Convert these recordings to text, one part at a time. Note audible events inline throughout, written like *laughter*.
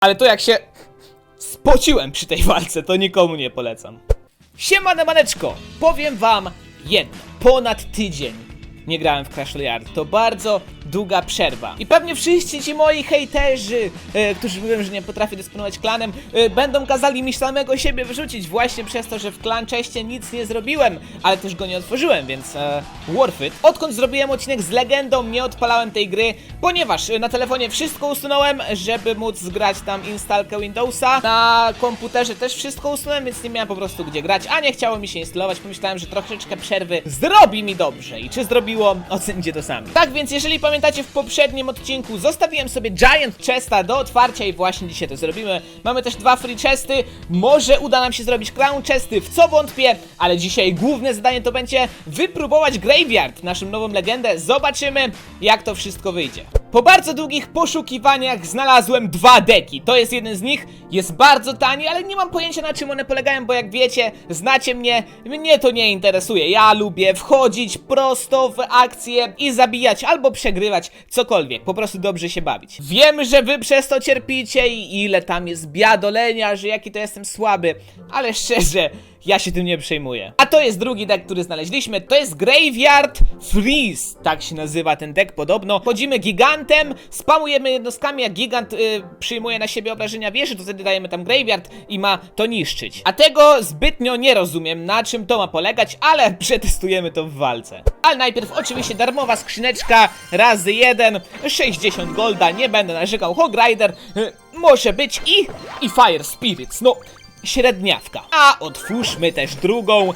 Ale to jak się spociłem przy tej walce, to nikomu nie polecam. Siemane maneczko, powiem wam jedno. Ponad tydzień nie grałem w Clash Royale. To bardzo długa przerwa. I pewnie wszyscy ci moi hejterzy, e, którzy mówią, że nie potrafię dysponować klanem, e, będą kazali mi samego siebie wyrzucić właśnie przez to, że w klan czeście nic nie zrobiłem, ale też go nie otworzyłem, więc e, worth it. Odkąd zrobiłem odcinek z legendą, nie odpalałem tej gry, ponieważ e, na telefonie wszystko usunąłem, żeby móc zgrać tam instalkę Windowsa. Na komputerze też wszystko usunąłem, więc nie miałem po prostu gdzie grać, a nie chciało mi się instalować. Pomyślałem, że troszeczkę przerwy zrobi mi dobrze. I czy zrobiło, ocenicie to sami. Tak więc, jeżeli pamiętacie, w poprzednim odcinku zostawiłem sobie Giant Chesta do otwarcia i właśnie dzisiaj to zrobimy. Mamy też dwa free chesty. Może uda nam się zrobić Crown Chesty, w co wątpię, ale dzisiaj główne zadanie to będzie wypróbować Graveyard, naszą nową legendę. Zobaczymy, jak to wszystko wyjdzie. Po bardzo długich poszukiwaniach znalazłem dwa deki. To jest jeden z nich, jest bardzo tani, ale nie mam pojęcia na czym one polegają, bo jak wiecie, znacie mnie, mnie to nie interesuje. Ja lubię wchodzić prosto w akcję i zabijać albo przegrywać, cokolwiek, po prostu dobrze się bawić. Wiem, że wy przez to cierpicie i ile tam jest biadolenia, że jaki to jestem słaby, ale szczerze, ja się tym nie przejmuję. A to jest drugi deck, który znaleźliśmy. To jest Graveyard Freeze. Tak się nazywa ten deck podobno. Chodzimy gigantem, spamujemy jednostkami, jak gigant y, przyjmuje na siebie obrażenia wieży, to wtedy dajemy tam Graveyard i ma to niszczyć. A tego zbytnio nie rozumiem, na czym to ma polegać, ale *laughs* przetestujemy to w walce. Ale najpierw oczywiście darmowa skrzyneczka razy jeden, 60 golda, nie będę narzekał. Hog Rider y, może być i, i Fire Spirits. No, średniawka. A otwórzmy też drugą, e,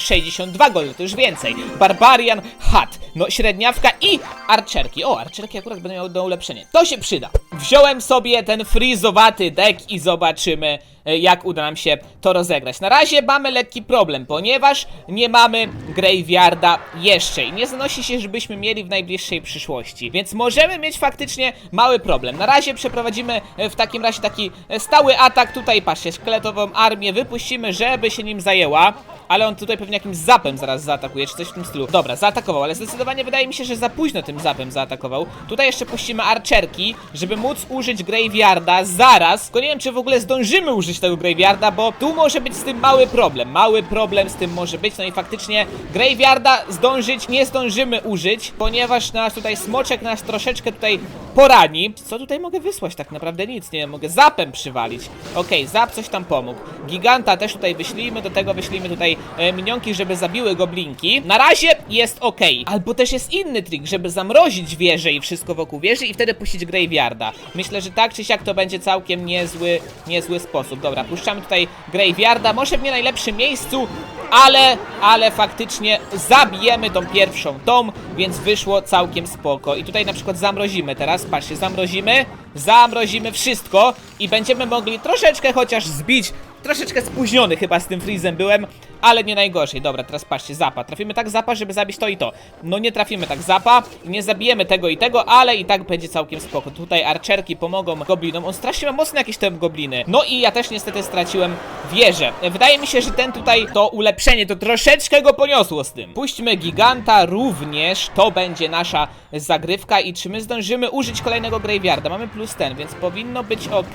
62 goldy, to już więcej. Barbarian Hat, no średniawka i archerki. O, archerki akurat będą miały do ulepszenia. To się przyda. Wziąłem sobie ten frizowaty deck i zobaczymy, jak uda nam się to rozegrać. Na razie mamy lekki problem, ponieważ nie mamy Graveyarda jeszcze i nie zanosi się, żebyśmy mieli w najbliższej przyszłości. Więc możemy mieć faktycznie mały problem. Na razie przeprowadzimy e, w takim razie taki e, stały atak. Tutaj patrzcie, szkieletową armię wypuścimy, żeby się nim zajęła. Ale on tutaj pewnie jakimś zapem zaraz zaatakuje, czy coś w tym stylu. Dobra, zaatakował, ale zdecydowanie wydaje mi się, że za późno tym zapem zaatakował. Tutaj jeszcze puścimy archerki, żeby móc użyć Graveyarda zaraz. Tylko nie wiem, czy w ogóle zdążymy użyć tego Graveyarda, bo tu może być z tym mały problem. Mały problem z tym może być, no i faktycznie Graveyarda zdążyć nie zdążymy użyć, ponieważ nasz tutaj smoczek nas troszeczkę tutaj porani. Co tutaj mogę wysłać? Tak naprawdę nic, nie mogę zapem przywalić. Okej, zap coś tam pomógł. Giganta też tutaj wyślijmy, do tego wyślijmy tutaj e, minionki, żeby zabiły goblinki. Na razie jest ok. Albo też jest inny trik, żeby zamrozić wieżę i wszystko wokół wieży i wtedy puścić Graveyarda. Myślę, że tak czy siak to będzie całkiem niezły, niezły sposób. Dobra, puszczamy tutaj Graveyarda, może w nie najlepszym miejscu, ale, ale faktycznie zabijemy tą pierwszą tom, więc wyszło całkiem spoko. I tutaj na przykład zamrozimy teraz, patrzcie, zamrozimy, zamrozimy wszystko i będziemy mogli troszeczkę chociaż zbić Troszeczkę spóźniony chyba z tym freezem byłem, ale nie najgorzej. Dobra, teraz patrzcie, zapa. Trafimy tak zapa, żeby zabić to i to. No nie trafimy tak zapa, nie zabijemy tego i tego, ale i tak będzie całkiem spoko. Tutaj archerki pomogą goblinom. On strasznie ma mocno jakieś te gobliny. No i ja też niestety straciłem wieżę. Wydaje mi się, że ten tutaj, to ulepszenie, to troszeczkę go poniosło z tym. Puśćmy giganta również, to będzie nasza zagrywka i czy my zdążymy użyć kolejnego graveyarda? Mamy plus ten, więc powinno być ok.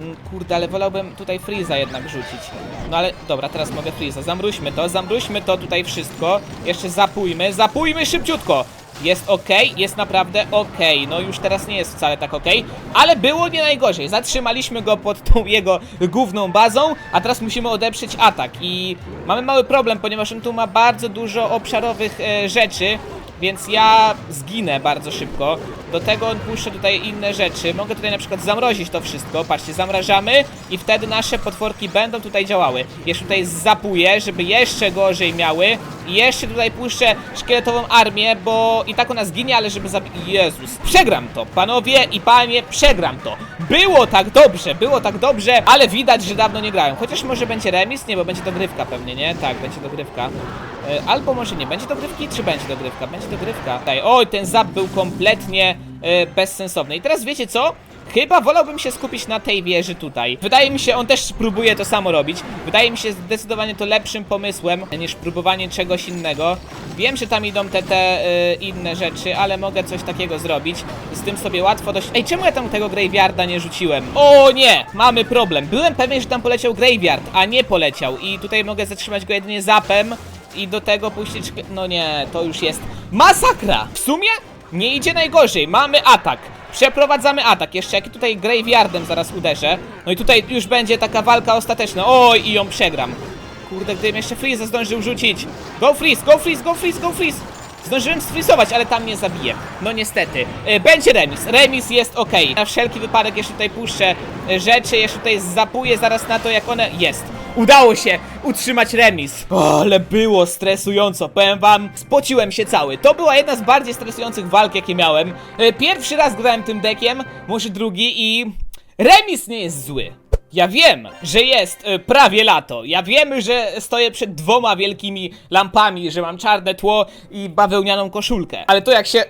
Mm, Kurde, ale wolałbym tutaj Freeza jednak rzucić. No ale dobra, teraz mogę Freeza. Zamruźmy to, zamruźmy to tutaj wszystko. Jeszcze zapójmy, zapójmy szybciutko. Jest ok, jest naprawdę ok. No już teraz nie jest wcale tak ok, ale było nie najgorzej. Zatrzymaliśmy go pod tą jego główną bazą, a teraz musimy odeprzeć atak. I mamy mały problem, ponieważ on tu ma bardzo dużo obszarowych e, rzeczy. Więc ja zginę bardzo szybko. Do tego on puszcza tutaj inne rzeczy. Mogę tutaj na przykład zamrozić to wszystko. Patrzcie, zamrażamy i wtedy nasze potworki będą tutaj działały. Jeszcze tutaj zapuję, żeby jeszcze gorzej miały. I jeszcze tutaj puszczę szkieletową armię, bo i tak ona zginie, ale żeby zabić... Jezus, przegram to. Panowie i panie, przegram to. Było tak dobrze, było tak dobrze, ale widać, że dawno nie grają. Chociaż może będzie remis? Nie, bo będzie dogrywka pewnie, nie? Tak, będzie dogrywka. E, Albo może nie. Będzie dogrywki, czy będzie dogrywka? Będzie dogrywka. Tutaj, oj, ten zap był kompletnie e, bezsensowny. I teraz wiecie co? Chyba wolałbym się skupić na tej wieży tutaj. Wydaje mi się, on też próbuje to samo robić. Wydaje mi się zdecydowanie to lepszym pomysłem niż próbowanie czegoś innego. Wiem, że tam idą te, te y, inne rzeczy, ale mogę coś takiego zrobić. Z tym sobie łatwo dość... Ej, czemu ja tam tego Graveyarda nie rzuciłem? O nie! Mamy problem. Byłem pewien, że tam poleciał Graveyard, a nie poleciał. I tutaj mogę zatrzymać go jedynie zapem i do tego puścić... No nie, to już jest masakra! W sumie nie idzie najgorzej. Mamy atak. Przeprowadzamy atak. Jeszcze jak tutaj Graveyardem zaraz uderzę. No i tutaj już będzie taka walka ostateczna. Oj, i ją przegram. Kurde, gdybym jeszcze Freeza zdążył rzucić. Go Freeze, go Freeze, go Freeze, go Freeze. Zdążyłem sfrizować, ale tam nie zabiję. No niestety. E, Będzie remis. Remis jest ok. Na wszelki wypadek jeszcze tutaj puszczę e, rzeczy, jeszcze tutaj zapuję zaraz na to, jak one... Jest. Udało się utrzymać remis. O, ale było stresująco, powiem wam. Spociłem się cały. To była jedna z bardziej stresujących walk, jakie miałem. E, Pierwszy raz grałem tym dekiem, może drugi i... Remis nie jest zły. Ja wiem, że jest e, prawie lato. Ja wiem, że stoję przed dwoma wielkimi lampami, że mam czarne tło i bawełnianą koszulkę. Ale to jak się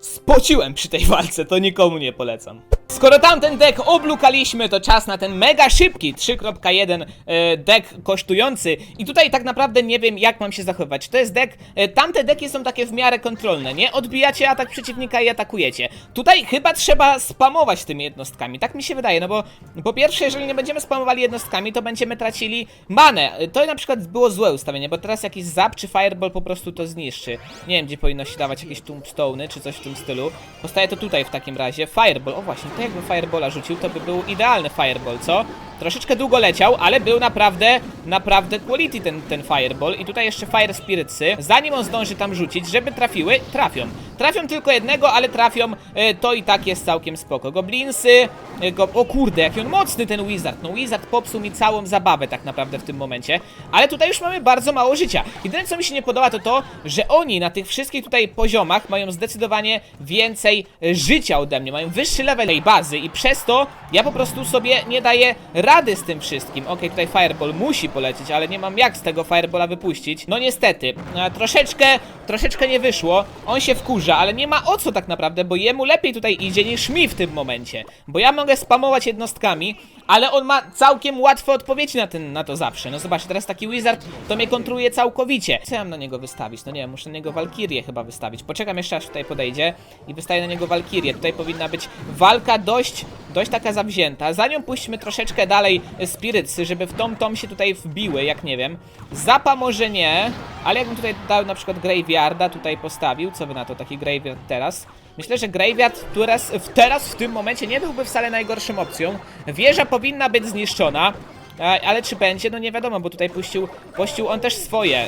spociłem przy tej walce, to nikomu nie polecam. Skoro tamten deck oblukaliśmy, to czas na ten mega szybki 3.1 e, deck kosztujący. I tutaj tak naprawdę nie wiem, jak mam się zachowywać. To jest deck, e, tamte deki są takie w miarę kontrolne, nie? Odbijacie atak przeciwnika i atakujecie. Tutaj chyba trzeba spamować tymi jednostkami, tak mi się wydaje, no bo po pierwsze, jeżeli nie będziemy spamowali jednostkami, to będziemy tracili manę. E, To na przykład było złe ustawienie, bo teraz jakiś zap czy fireball po prostu to zniszczy. Nie wiem, gdzie powinno się dawać jakieś tombstone'y czy coś w tym stylu. Postaje to tutaj w takim razie. Fireball, o właśnie, to jakby Firebola rzucił, to by był idealny Fireball, co? Troszeczkę długo leciał, ale był naprawdę, naprawdę quality ten, ten Fireball. I tutaj jeszcze Fire Spiritsy. Zanim on zdąży tam rzucić, żeby trafiły, trafią. Trafią tylko jednego, ale trafią, e, to i tak jest całkiem spoko. Goblinsy, e, go... o kurde, jaki on mocny ten Wizard. No Wizard popsuł mi całą zabawę tak naprawdę w tym momencie. Ale tutaj już mamy bardzo mało życia. Jedyne co mi się nie podoba to to, że oni na tych wszystkich tutaj poziomach mają zdecydowanie więcej e, życia ode mnie. Mają wyższy level bazy i przez to ja po prostu sobie nie daję rady z tym wszystkim. Okej, tutaj Fireball musi polecieć, ale nie mam jak z tego Firebola wypuścić. No niestety, e, troszeczkę, troszeczkę nie wyszło. On się wkurza, ale nie ma o co tak naprawdę, bo jemu lepiej tutaj idzie niż mi w tym momencie. Bo ja mogę spamować jednostkami, ale on ma całkiem łatwe odpowiedzi na, ten, na to zawsze. No zobaczcie, teraz taki Wizard to mnie kontruje całkowicie. Co ja mam na niego wystawić? No nie wiem, muszę na niego Walkirię chyba wystawić. Poczekam jeszcze aż tutaj podejdzie i wystawię na niego Walkirię. Tutaj powinna być walka dość, dość taka zawzięta. Za nią puśćmy troszeczkę dalej Spiritsy, żeby w tom tom się tutaj wbiły, jak nie wiem. Zapa może nie, ale jakbym tutaj dał na przykład Graveyarda tutaj postawił, co wy na to, taki Graveyard teraz? Myślę, że Graveyard teraz w, teraz w tym momencie nie byłby wcale najgorszą opcją. Wieża powinna być zniszczona, e, ale czy będzie? No nie wiadomo, bo tutaj puścił, puścił on też swoje.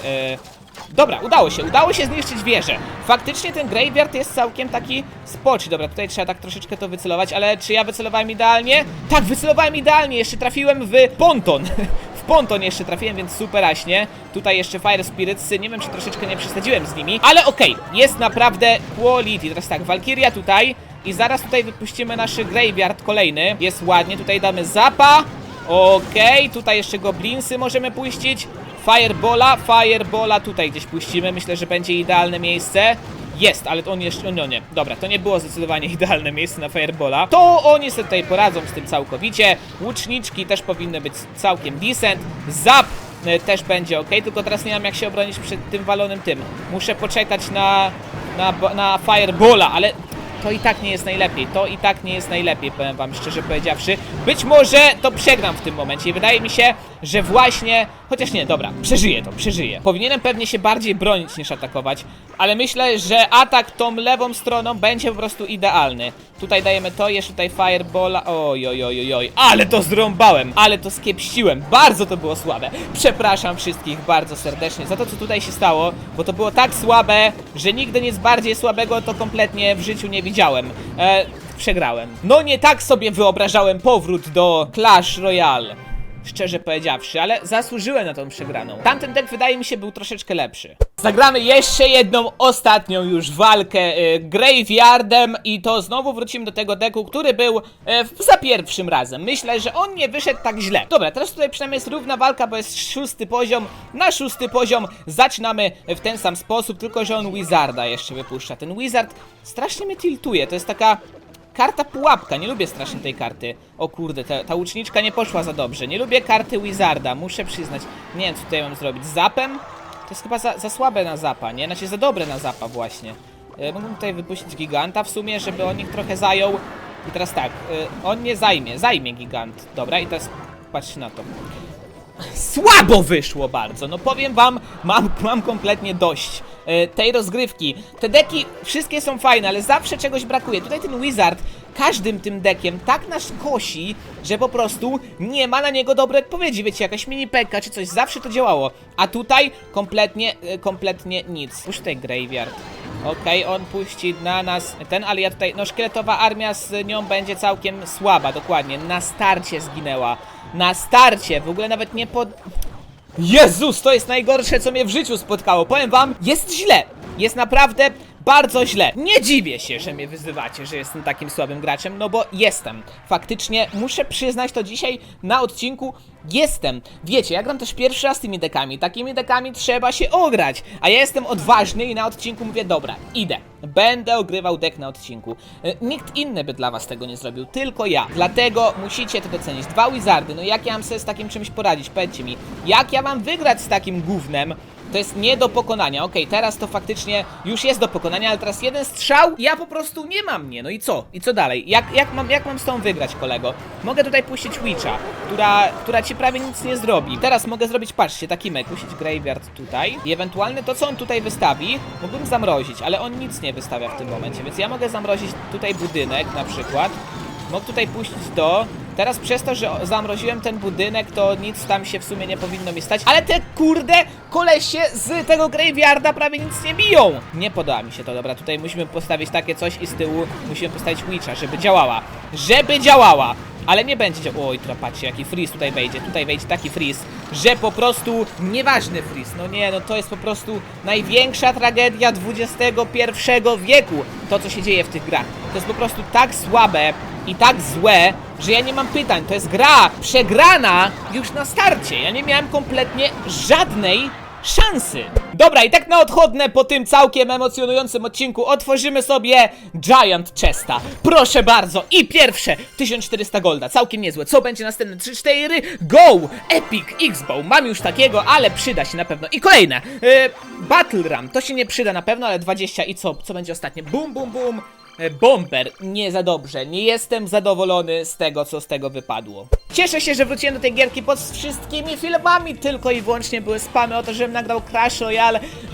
Dobra, udało się, udało się zniszczyć wieżę. Faktycznie ten Graveyard jest całkiem taki spoczy. Dobra, tutaj trzeba tak troszeczkę to wycelować, ale czy ja wycelowałem idealnie? Tak, wycelowałem idealnie, jeszcze trafiłem w ponton. *laughs* w ponton jeszcze trafiłem, więc superaśnie. Tutaj jeszcze Fire Spirits, nie wiem czy troszeczkę nie przesadziłem z nimi, ale okej, jest naprawdę quality. Teraz tak, Valkyria tutaj i zaraz tutaj wypuścimy nasz Graveyard kolejny. Jest ładnie, tutaj damy Zapa. Okej, tutaj jeszcze Goblinsy możemy puścić. Firebola, Firebola tutaj gdzieś puścimy. Myślę, że będzie idealne miejsce. Jest, ale to on jeszcze. No nie, dobra, to nie było zdecydowanie *laughs* idealne miejsce na Firebola. To oni sobie tutaj poradzą z tym całkowicie. Łuczniczki też powinny być całkiem decent. Zap e, też będzie ok, tylko teraz nie mam jak się obronić przed tym walonym tym. Muszę poczekać na, na, na Firebola, ale to i tak nie jest najlepiej. To i tak nie jest najlepiej, powiem wam szczerze powiedziawszy. Być może to przegram w tym momencie i wydaje mi się, że właśnie... Chociaż nie, dobra, przeżyję to, przeżyję. Powinienem pewnie się bardziej bronić niż atakować, ale myślę, że atak tą lewą stroną będzie po prostu idealny. Tutaj dajemy to, jeszcze tutaj Firebola. Oj, oj, oj, oj. Ale to zrąbałem, ale to skiepściłem. Bardzo to było słabe. Przepraszam wszystkich bardzo serdecznie za to, co tutaj się stało, bo to było tak słabe, że nigdy nic bardziej słabego to kompletnie w życiu nie widziałem. E, przegrałem. No nie tak sobie wyobrażałem powrót do Clash Royale. Szczerze powiedziawszy, ale zasłużyłem na tą przegraną. Tamten deck wydaje mi się był troszeczkę lepszy. Zagramy jeszcze jedną, ostatnią już walkę y, Graveyardem i to znowu wrócimy do tego deku, który był y, za pierwszym razem. Myślę, że on nie wyszedł tak źle. Dobra, teraz tutaj przynajmniej jest równa walka, bo jest szósty poziom. Na szósty poziom zaczynamy w ten sam sposób, tylko że on Wizarda jeszcze wypuszcza. Ten Wizard strasznie mnie tiltuje, to jest taka Karta pułapka, nie lubię strasznie tej karty. O kurde, ta, ta łuczniczka nie poszła za dobrze. Nie lubię karty Wizarda, muszę przyznać. Nie wiem, co tutaj mam zrobić. Z Zapem? To jest chyba za, za słabe na zapa, nie? Znaczy za dobre na zapa właśnie. E, mógłbym tutaj wypuścić giganta w sumie, żeby on ich trochę zajął. I teraz tak, e, on nie zajmie, zajmie gigant. Dobra, i teraz patrzcie na to. Słabo wyszło bardzo, no powiem wam, mam, mam kompletnie dość tej rozgrywki. Te deki wszystkie są fajne, ale zawsze czegoś brakuje. Tutaj ten Wizard każdym tym dekiem tak nas kosi, że po prostu nie ma na niego dobrej odpowiedzi. Wiecie, jakaś mini pekka czy coś, zawsze to działało. A tutaj kompletnie, e, kompletnie nic. Puść tutaj Graveyard. Okej, on puści na nas ten, ale ja tutaj, no szkieletowa armia z nią będzie całkiem słaba, dokładnie. Na starcie zginęła. Na starcie, w ogóle nawet nie pod... Jezus, to jest najgorsze, co mnie w życiu spotkało. Powiem wam, jest źle. Jest naprawdę bardzo źle. Nie dziwię się, że mnie wyzywacie, że jestem takim słabym graczem, no bo jestem. Faktycznie, muszę przyznać to dzisiaj na odcinku, jestem. Wiecie, ja gram też pierwszy raz tymi dekami. Takimi dekami trzeba się ograć. A ja jestem odważny i na odcinku mówię, dobra, idę. Będę ogrywał dek na odcinku. E, Nikt inny by dla was tego nie zrobił, tylko ja. Dlatego musicie to docenić. Dwa wizardy, no jak ja mam sobie z takim czymś poradzić? Powiedzcie mi, jak ja mam wygrać z takim gównem? To jest nie do pokonania. Okej, teraz to faktycznie już jest do pokonania, ale teraz jeden strzał, ja po prostu nie mam mnie. No i co? I co dalej? Jak, jak, mam, jak mam z tą wygrać, kolego? Mogę tutaj puścić Witcha, która, która ci prawie nic nie zrobi. Teraz mogę zrobić, patrzcie, taki mek, puścić Graveyard tutaj i ewentualnie to, co on tutaj wystawi, mógłbym zamrozić, ale on nic nie wystawia w tym momencie, więc ja mogę zamrozić tutaj budynek na przykład. Mogę tutaj puścić to. Teraz przez to, że zamroziłem ten budynek, to nic tam się w sumie nie powinno mi stać. Ale te kurde kolesie z tego graveyarda prawie nic nie biją. Nie podoba mi się to, dobra. Tutaj musimy postawić takie coś i z tyłu musimy postawić Witcha, żeby działała. Żeby działała! Ale nie będzie. Oj, patrzcie, jaki freeze tutaj wejdzie. Tutaj wejdzie taki freeze, że po prostu nieważny freeze. No nie, no to jest po prostu największa tragedia XXI wieku. To, co się dzieje w tych grach. To jest po prostu tak słabe i tak złe, że ja nie mam pytań. To jest gra przegrana już na starcie. Ja nie miałem kompletnie żadnej szansy. Dobra, i tak na odchodne po tym całkiem emocjonującym odcinku otworzymy sobie Giant Chesta. Proszę bardzo. I pierwsze 1400 golda. Całkiem niezłe. Co będzie następne? 3-4 Go! Epic X-Bow. Mam już takiego, ale przyda się na pewno. I kolejne. Yy, Battle Ram. To się nie przyda na pewno, ale 20 i co? Co będzie ostatnie? Bum, bum, bum. E, Bomber, nie za dobrze. Nie jestem zadowolony z tego, co z tego wypadło. Cieszę się, że wróciłem do tej gierki pod wszystkimi filmami. Tylko i wyłącznie były spamy o to, żebym nagrał Crash Royale,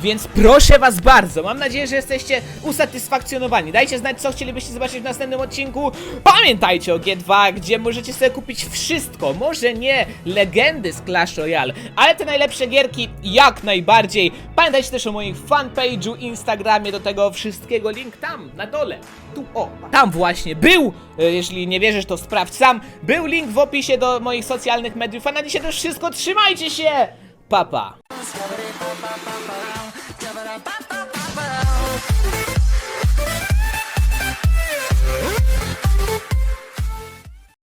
więc proszę was bardzo. Mam nadzieję, że jesteście usatysfakcjonowani. Dajcie znać, co chcielibyście zobaczyć w następnym odcinku. Pamiętajcie o G2, gdzie możecie sobie kupić wszystko. Może nie legendy z Clash Royale, ale te najlepsze gierki jak najbardziej. Pamiętajcie też o moim fanpage'u, Instagramie, do tego wszystkiego link tam, na dole. Tu, o, tam właśnie był, e, jeśli nie wierzysz, to sprawdź sam. Był link w opisie do moich socjalnych mediów, a na dzisiaj to wszystko, trzymajcie się! Papa.